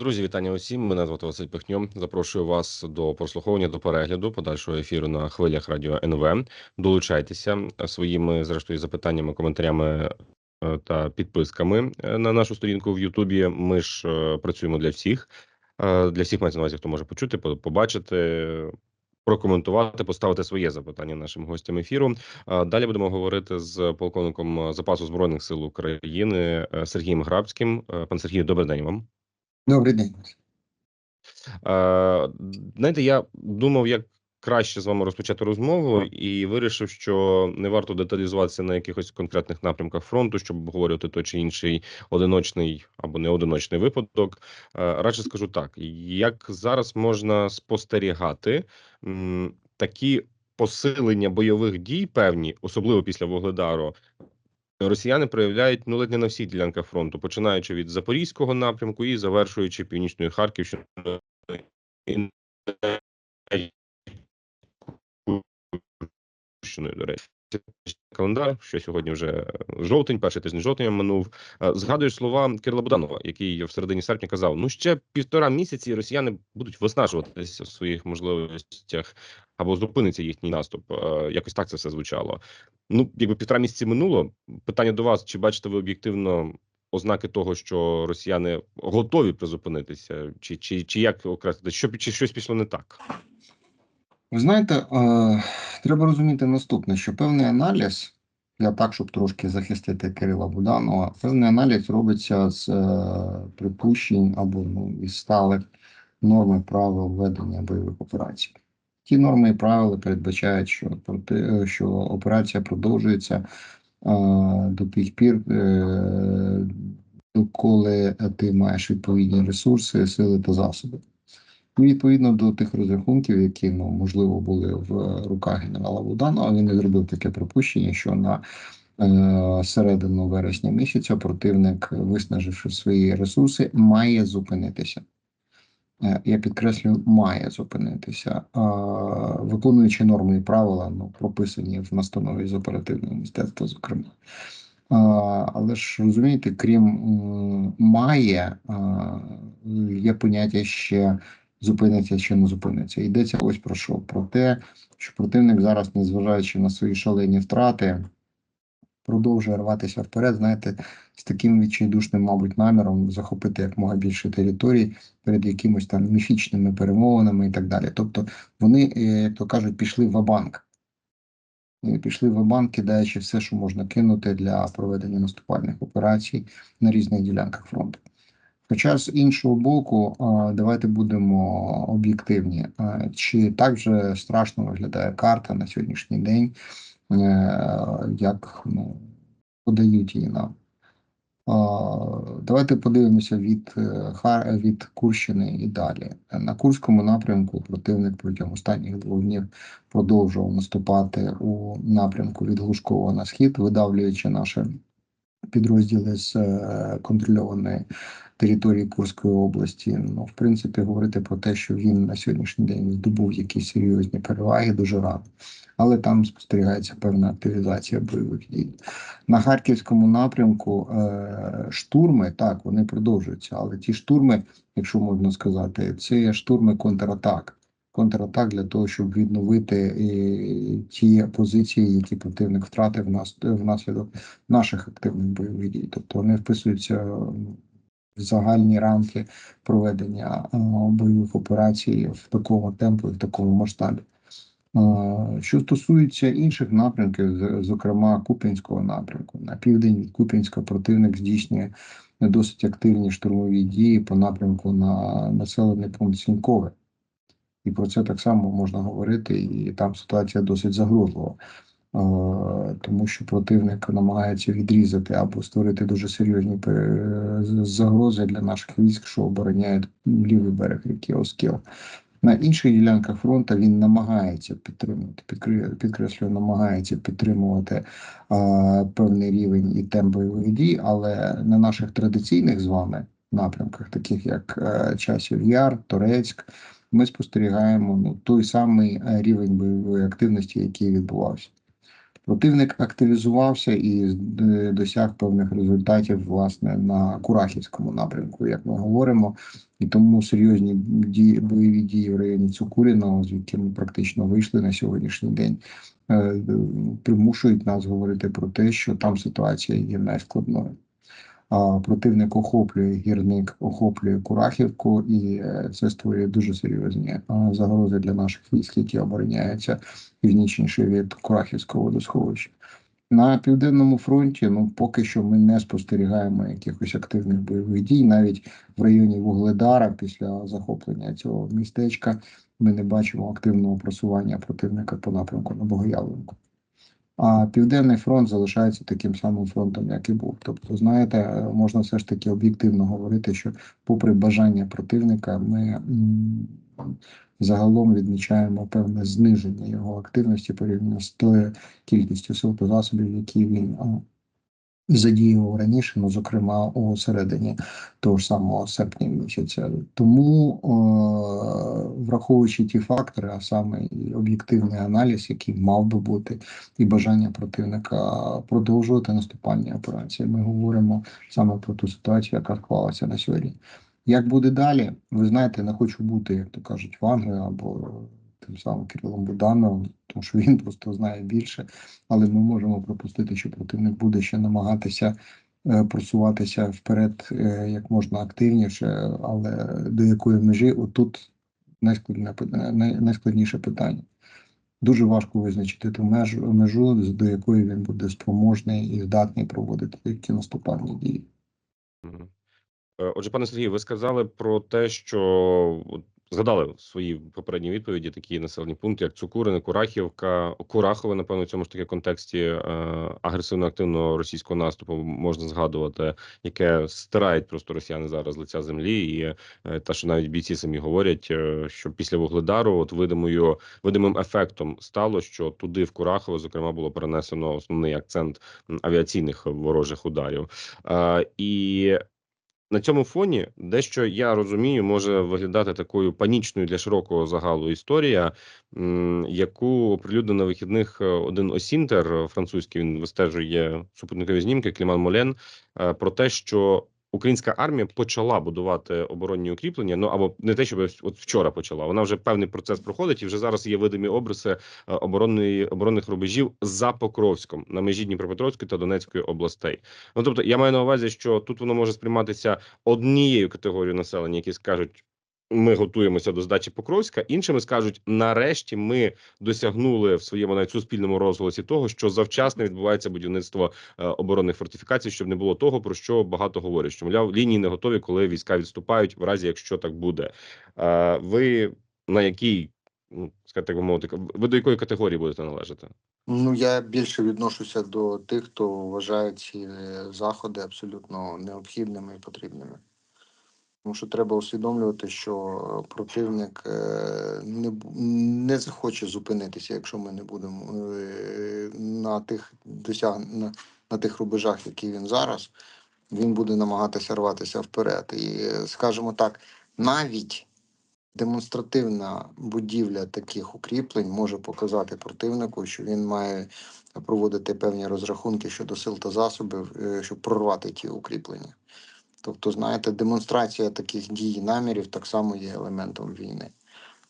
Друзі, вітання усім. Мене звати Василь Пихньо. Запрошую вас до прослуховування до перегляду подальшого ефіру на хвилях радіо НВ. Долучайтеся своїми зрештою запитаннями, коментарями е, та підписками е, на нашу сторінку в Ютубі. Ми ж е, працюємо для всіх. Для всіх мається на увазі, хто може почути, побачити. Прокоментувати, поставити своє запитання нашим гостям ефіру. Далі будемо говорити з полковником запасу збройних сил України Сергієм Грабським. Пан Сергій, добрий день вам. Добрий день. Е, Знаєте, я думав, як краще з вами розпочати розмову, і вирішив, що не варто деталізуватися на якихось конкретних напрямках фронту, щоб обговорювати той чи інший одиночний або неодиночний випадок. Е, радше скажу так: як зараз можна спостерігати м, такі посилення бойових дій, певні, особливо після Вугледару, Росіяни проявляють ну ледь не на всіх ділянках фронту, починаючи від запорізького напрямку і завершуючи північною Харківщиною до речі. Календар, що сьогодні вже жовтень, перший тиждень жовтня минув. Згадуєш слова Кирила Буданова, який в середині серпня казав: ну ще півтора місяці росіяни будуть виснажуватися в своїх можливостях або зупиниться їхній наступ. Якось так це все звучало. Ну, якби півтора місяці минуло. Питання до вас: чи бачите ви об'єктивно ознаки того, що росіяни готові призупинитися, чи чи, чи як окреслити, що чи щось пішло не так? Ви знаєте, е, треба розуміти наступне: що певний аналіз для так, щоб трошки захистити Кирила Буданова, певний аналіз робиться з е, припущень або ну, із сталих норм правил ведення бойових операцій. Ті норми і правила передбачають, що проти, що операція продовжується е, до тих пір, е, коли ти маєш відповідні ресурси, сили та засоби. І відповідно до тих розрахунків, які ну можливо були в руках генерала Буданова, він не зробив таке припущення, що на е, середину вересня місяця противник, виснаживши свої ресурси, має зупинитися. Е, я підкреслюю, має зупинитися, виконуючи норми і правила, ну прописані в настанові з оперативного мистецтва, зокрема. Але ж розумієте, крім має, є поняття ще зупиниться чи не зупиниться. Йдеться ось про що? Про те, що противник зараз, незважаючи на свої шалені втрати, продовжує рватися вперед, знаєте, з таким відчайдушним, мабуть, наміром захопити якмога більше територій перед якимось там міфічними перемовинами і так далі. Тобто вони, е, як то кажуть, пішли в банк. Пішли в банк, кидаючи все, що можна кинути для проведення наступальних операцій на різних ділянках фронту. Хоча з іншого боку, давайте будемо об'єктивні, чи так же страшно виглядає карта на сьогоднішній день, е, як ну, подають її нам. Давайте подивимося від е, від Курщини і далі. На Курському напрямку противник протягом останніх двох днів продовжував наступати у напрямку від Глушкова на схід, видавлюючи наші підрозділи з е, контрольованої території Курської області. Ну, в принципі, говорити про те, що він на сьогоднішній день здобув якісь серйозні переваги, дуже рано. Але там спостерігається певна активізація бойових дій. На харківському напрямку е, штурми так вони продовжуються, але ті штурми, якщо можна сказати, це штурми контратак. Контратак для того, щоб відновити і, ті позиції, які противник втратив нас внаслідок наших активних бойових дій. Тобто вони вписуються в загальні рамки проведення е, бойових операцій в такому темпу і в такому масштабі. Е, що стосується інших напрямків, зокрема Куп'янського напрямку, на південь Куп'янська противник здійснює досить активні штурмові дії по напрямку на населений пункт Сінькове. І про це так само можна говорити, і там ситуація досить загрозлива тому що противник намагається відрізати або створити дуже серйозні загрози для наших військ, що обороняють лівий берег ріки Оскіл. На інших ділянках фронту він намагається підтримувати, підкреслюю, намагається підтримувати а, певний рівень і темп бойових дій, але на наших традиційних з вами напрямках, таких як а, Часів Яр, Торецьк, ми спостерігаємо ну, той самий рівень бойової активності, який відбувався. Противник активізувався і е, досяг певних результатів власне на Курахівському напрямку, як ми говоримо, і тому серйозні дії бойові дії в районі Цукуріного, звідки ми практично вийшли на сьогоднішній день, е, примушують нас говорити про те, що там ситуація є найскладною. Противник охоплює гірник, охоплює Курахівку, і е, це створює дуже серйозні е, загрози для наших військ, які обороняються північніше від Курахівського водосховища. На південному фронті ну поки що ми не спостерігаємо якихось активних бойових дій. Навіть в районі Вугледара, після захоплення цього містечка, ми не бачимо активного просування противника по напрямку на Богоявленку. А південний фронт залишається таким самим фронтом, як і був. Тобто, знаєте, можна все ж таки об'єктивно говорити, що, попри бажання противника, ми загалом відмічаємо певне зниження його активності порівняно з тою кількістю сил та засобів, які він задіював раніше, ну зокрема у середині того ж самого серпня місяця. Тому, е, враховуючи ті фактори, а саме і об'єктивний аналіз, який мав би бути, і бажання противника продовжувати наступальні операції, ми говоримо саме про ту ситуацію, яка склалася на сьогодні. Як буде далі? Ви знаєте, не хочу бути, як то кажуть, Вангою або тим самим Кирилом Будановим, тому що він просто знає більше, але ми можемо припустити, що противник буде ще намагатися е, просуватися вперед е, як можна активніше, але до якої межі отут найскладне найскладніше питання. Дуже важко визначити ту межу, межу, до якої він буде спроможний і здатний проводити такі наступальні дії. Е, Отже, пане Сергію, ви сказали про те, що згадали в своїй попередній відповіді такі населені пункти, як Цукурине, Курахівка, Курахове, напевно, в цьому ж таки контексті е, агресивно-активного російського наступу можна згадувати, яке стирають просто росіяни зараз лиця землі, і е, те, що навіть бійці самі говорять, е, що після Вугледару, от видимою видимим ефектом стало, що туди в Курахове, зокрема, було перенесено основний акцент авіаційних ворожих ударів. Е, і на цьому фоні дещо я розумію, може виглядати такою панічною для широкого загалу історія, яку оприлюднив на вихідних е, один осінтер е, французький. Він вистежує супутникові знімки Кліман Молен е, про те, що українська армія почала будувати оборонні укріплення. Ну або не те, щоб от вчора почала. Вона вже певний процес проходить, і вже зараз є видимі обриси е, оборонної оборонних рубежів за Покровськом на межі Дніпропетровської та Донецької областей. Ну тобто, я маю на увазі, що тут воно може сприйматися однією категорією населення, які скажуть. Ми готуємося до здачі Покровська. Іншими скажуть, нарешті ми досягнули в своєму навіть суспільному розголосі того, що завчасно відбувається будівництво е, оборонних фортифікацій, щоб не було того, про що багато говорять. Що мовляв, лінії не готові, коли війська відступають, в разі якщо так буде. Е, ви на якій ну так би мовити, ви до якої категорії будете належати? Ну, я більше відношуся до тих, хто вважає ці е, заходи абсолютно необхідними і потрібними. Тому що треба усвідомлювати, що противник е, не, не захоче зупинитися, якщо ми не будемо е, на тих досяг на, на тих рубежах, які він зараз, він буде намагатися рватися вперед. І, е, скажімо так, навіть демонстративна будівля таких укріплень може показати противнику, що він має проводити певні розрахунки щодо сил та засобів, е, щоб прорвати ті укріплення. Тобто, знаєте, демонстрація таких дій і намірів так само є елементом війни.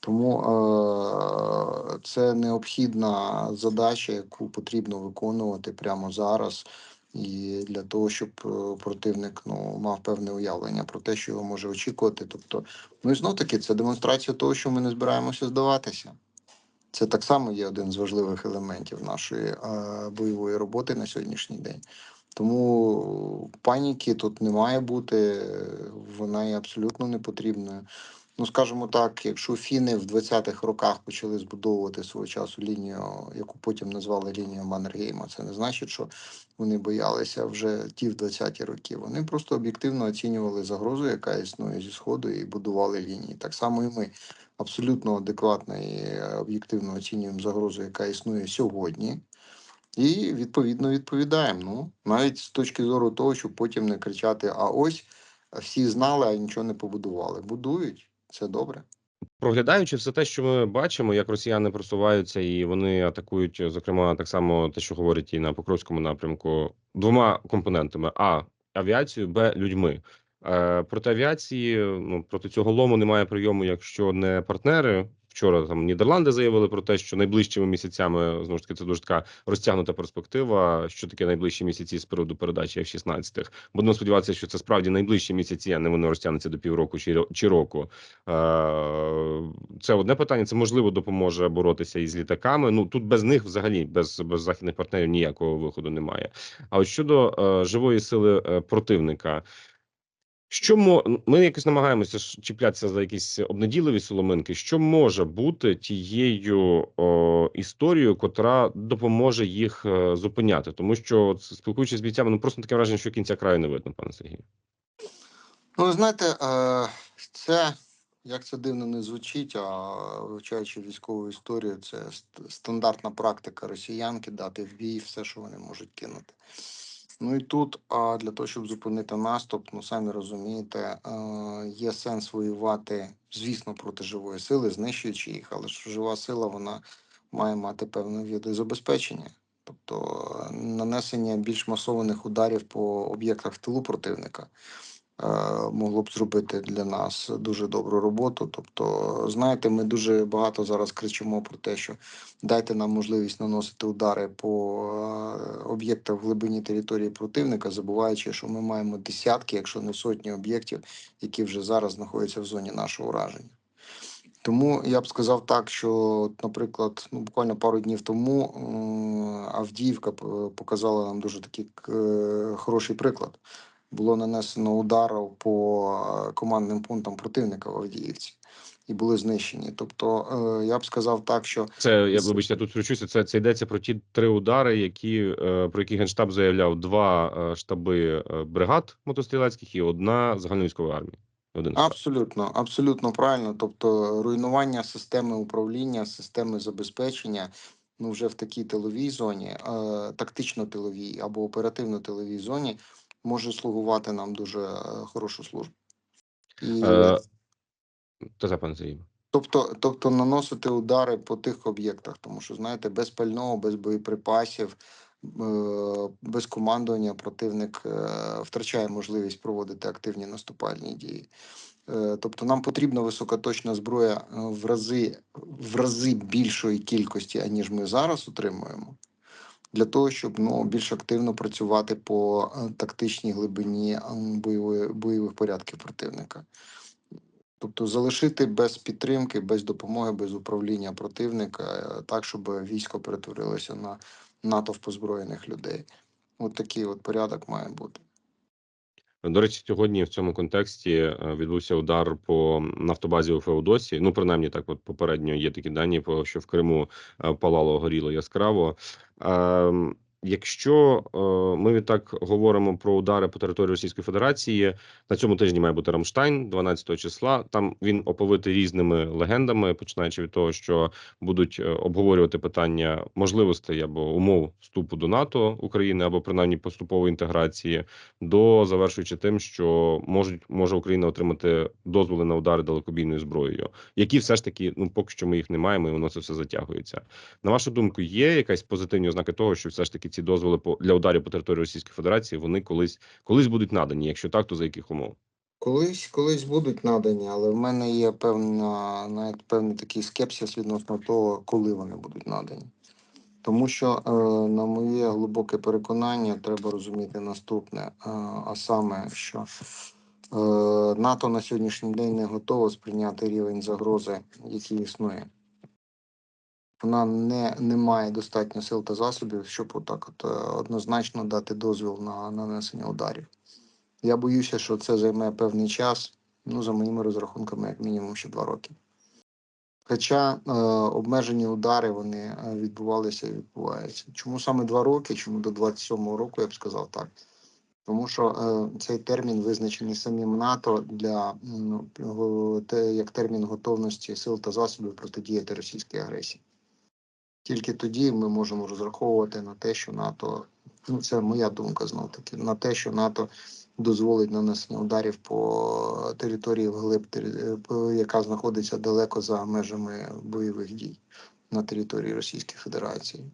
Тому е- це необхідна задача, яку потрібно виконувати прямо зараз, і для того, щоб е, противник ну, мав певне уявлення про те, що його може очікувати. Тобто, ну і знов таки, це демонстрація того, що ми не збираємося здаватися. Це так само є один з важливих елементів нашої е, бойової роботи на сьогоднішній день. Тому паніки тут не має бути, вона є абсолютно не потрібною. Ну, скажімо так, якщо фіни в 20-х роках почали збудовувати свого часу лінію, яку потім назвали лінією Маннергейма, це не значить, що вони боялися вже ті в 20-ті роки. Вони просто об'єктивно оцінювали загрозу, яка існує зі сходу, і будували лінії. Так само і ми абсолютно адекватно і е, об'єктивно оцінюємо загрозу, яка існує сьогодні. І відповідно відповідаємо. Ну навіть з точки зору того, щоб потім не кричати: а ось всі знали, а нічого не побудували. Будують це добре. Проглядаючи все те, що ми бачимо, як росіяни просуваються, і вони атакують, зокрема, так само те, що говорять і на Покровському напрямку, двома компонентами: а авіацію, б людьми. Е, проти авіації ну проти цього лому немає прийому, якщо не партнери. Вчора там Нідерланди заявили про те, що найближчими місяцями знову ж таки це дуже така розтягнута перспектива. Що таке найближчі місяці з приводу передачі F-16. Будемо сподіватися, що це справді найближчі місяці, а не вони розтягнуться до півроку чи, чи року. Е, Це одне питання. Це можливо допоможе боротися із літаками. Ну тут без них взагалі без, без західних партнерів ніякого виходу немає. А от щодо е, живої сили е, противника. Що мо... ми якось намагаємося чіплятися за якісь обнадійливі соломинки. Що може бути тією о, історією, котра допоможе їх е, зупиняти? Тому що спілкуючись з бійцями, ну просто таке враження, що кінця краю не видно, пане Сергію. Ну, ви знаєте, е, це як це дивно не звучить, а вивчаючи військову історію, це стандартна практика росіян кидати в бій все, що вони можуть кинути. Ну і тут, а для того, щоб зупинити наступ, ну самі розумієте, є сенс воювати, звісно, проти живої сили, знищуючи їх, але ж жива сила вона має мати певне види забезпечення. Тобто нанесення більш масованих ударів по об'єктах тилу противника могло б зробити для нас дуже добру роботу. Тобто, знаєте, ми дуже багато зараз кричимо про те, що дайте нам можливість наносити удари по е, об'єктах в глибині території противника, забуваючи, що ми маємо десятки, якщо не сотні об'єктів, які вже зараз знаходяться в зоні нашого ураження. Тому я б сказав так, що, наприклад, ну буквально пару днів тому Авдіївка показала нам дуже такий е, хороший приклад. Було нанесено ударів по е, командним пунктам противника в Авдіївці і були знищені. Тобто, е, я б сказав так, що Це я вибачте, тут втручуся. Це це йдеться про ті три удари, які е, про які генштаб заявляв: два е, штаби бригад мотострілецьких і одна загальновійськова армія. Один штаб. Абсолютно, абсолютно правильно. Тобто, руйнування системи управління, системи забезпечення. Ну, вже в такій тиловій зоні, е, тактично-тиловій або оперативно-тиловій зоні, може слугувати нам дуже е, хорошу службу. І, Е, Та за пане Сергію. тобто, тобто наносити удари по тих об'єктах, тому що знаєте, без пального, без боєприпасів, е, без командування противник втрачає можливість проводити активні наступальні дії. Тобто нам потрібна високоточна зброя в рази в рази більшої кількості, аніж ми зараз отримуємо, для того, щоб ну більш активно працювати по е, тактичній глибині е, бойової бойових порядків противника. Тобто залишити без підтримки, без допомоги, без управління противника, е, так, щоб військо перетворилося на натовп озброєних людей. От такий от порядок має бути. До речі, сьогодні в цьому контексті е, відбувся удар по нафтобазі у Феодосії. Ну, принаймні, так от попередньо є такі дані, що в Криму е, палало горіло яскраво. Якщо е, ми відтак говоримо про удари по території Російської Федерації, на цьому тижні має бути Рамштайн, 12 числа. Там він оповитий різними легендами, починаючи від того, що будуть е, обговорювати питання можливостей або умов вступу до НАТО України, або принаймні поступової інтеграції до завершуючи тим, що можуть може Україна отримати дозволи на удари далекобійною зброєю, які все ж таки ну поки що ми їх не маємо, і воно це все затягується. На вашу думку, є якась позитивні ознаки того, що все ж таки ці дозволи по для ударів по території Російської Федерації вони колись колись будуть надані. Якщо так, то за яких умов? Колись, колись будуть надані, але в мене є певна, навіть певний такий скепсис відносно того, коли вони будуть надані. Тому що, е, на моє глибоке переконання, треба розуміти наступне: е, а саме, що е, НАТО на сьогоднішній день не готово сприйняти рівень загрози, який існує. Вона не, не має достатньо сил та засобів, щоб отак от, е, однозначно дати дозвіл на нанесення ударів. Я боюся, що це займе певний час, ну, за моїми розрахунками, як мінімум, ще два роки. Хоча е, обмежені удари вони е, відбувалися і відбуваються. Чому саме два роки? Чому до 27-го року я б сказав так? Тому що е, цей термін визначений самим НАТО для ну, те, як термін готовності сил та засобів протидіяти російській агресії. Тільки тоді ми можемо розраховувати на те, що НАТО, ну це моя думка знов таки, на те, що НАТО дозволить нанесення ударів по території вглиб, яка знаходиться далеко за межами бойових дій на території Російської Федерації.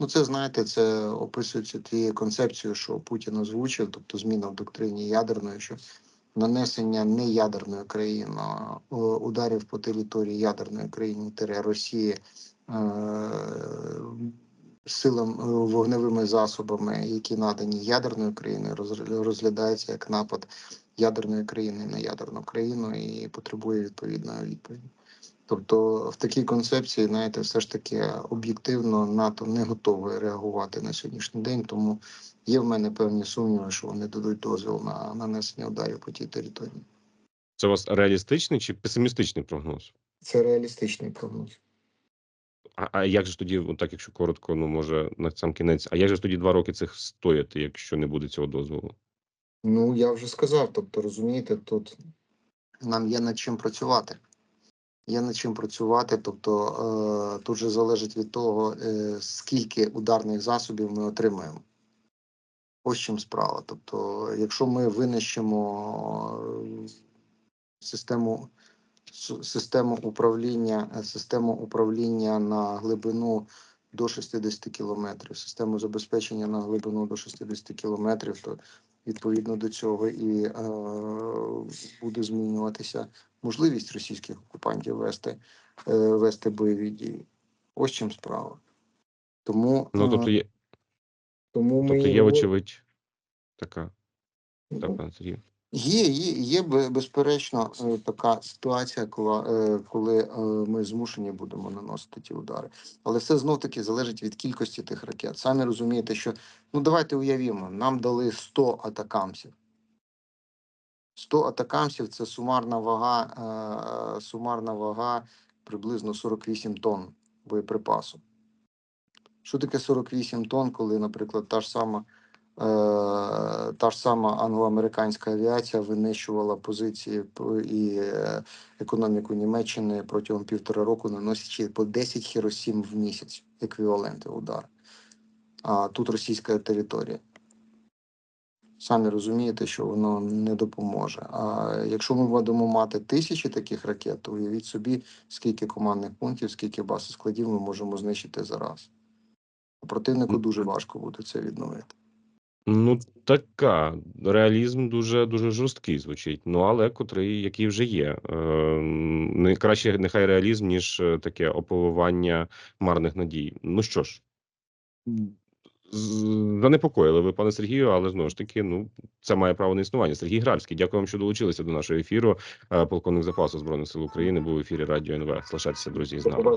Ну, це знаєте, це описується тією концепцією, що Путін озвучив, тобто зміна в доктрині ядерної, що нанесення неядерної країни е, ударів по території ядерної країни Росії силам е, вогневими засобами, які надані ядерною країною, роз- розглядається як напад ядерної країни на ядерну країну і потребує відповідної відповіді. Тобто в такій концепції, знаєте, все ж таки об'єктивно НАТО не готове реагувати на сьогоднішній день, тому є в мене певні сумніви, що вони дадуть дозвіл на нанесення ударів по тій території. Це у вас реалістичний чи песимістичний прогноз? Це реалістичний прогноз. А, як же тоді, так, якщо коротко, ну може на сам кінець, а як же тоді два роки цих стояти, якщо не буде цього дозволу? Ну я вже сказав. Тобто, розумієте, тут нам є над чим працювати. Є над чим працювати, тобто е, тут же залежить від того, е, скільки ударних засобів ми отримаємо. Ось чим справа. Тобто, якщо ми винищимо е, систему, систему управління, е, систему управління на глибину до 60 кілометрів, систему забезпечення на глибину до 60 кілометрів, то відповідно до цього і е, буде змінюватися можливість російських окупантів вести, е, вести бойові дії. Ось чим справа. Тому, Ну е, тобто є, тому ми тобто є, його- очевидь, така. Так, пане Сергію. Є, є, є безперечно е, така ситуація, коли, е, коли е, ми змушені будемо наносити ті удари. Але все знов таки залежить від кількості тих ракет. Самі розумієте, що ну давайте уявімо, нам дали 100 атакамсів. 100 атакамсів це сумарна вага, сумарна вага приблизно 48 тонн боєприпасу. Що таке 48 тонн, коли, наприклад, та ж сама та ж сама англо-американська авіація винищувала позиції і е, економіку Німеччини протягом півтора року, наносячи по 10 хіросім в місяць еквіваленти удар. А тут російська територія. Самі розумієте, що воно не допоможе. А якщо ми будемо мати тисячі таких ракет, то уявіть собі, скільки командних пунктів, скільки баз і складів ми можемо знищити зараз. Противнику дуже важко буде це відновити. Ну, така реалізм дуже дуже жорсткий звучить. Ну але котрий, який вже є. Е, не краще нехай реалізм, ніж е, таке оповивання марних надій. Ну що ж, занепокоїли ви, пане Сергію, але знову ж таки, ну це має право на існування. Сергій Гральський, дякую вам, що долучилися до нашого ефіру. Е, Полковник запасу збройних сил України був в ефірі Радіо НВ. Залишайтеся, друзі, з нами.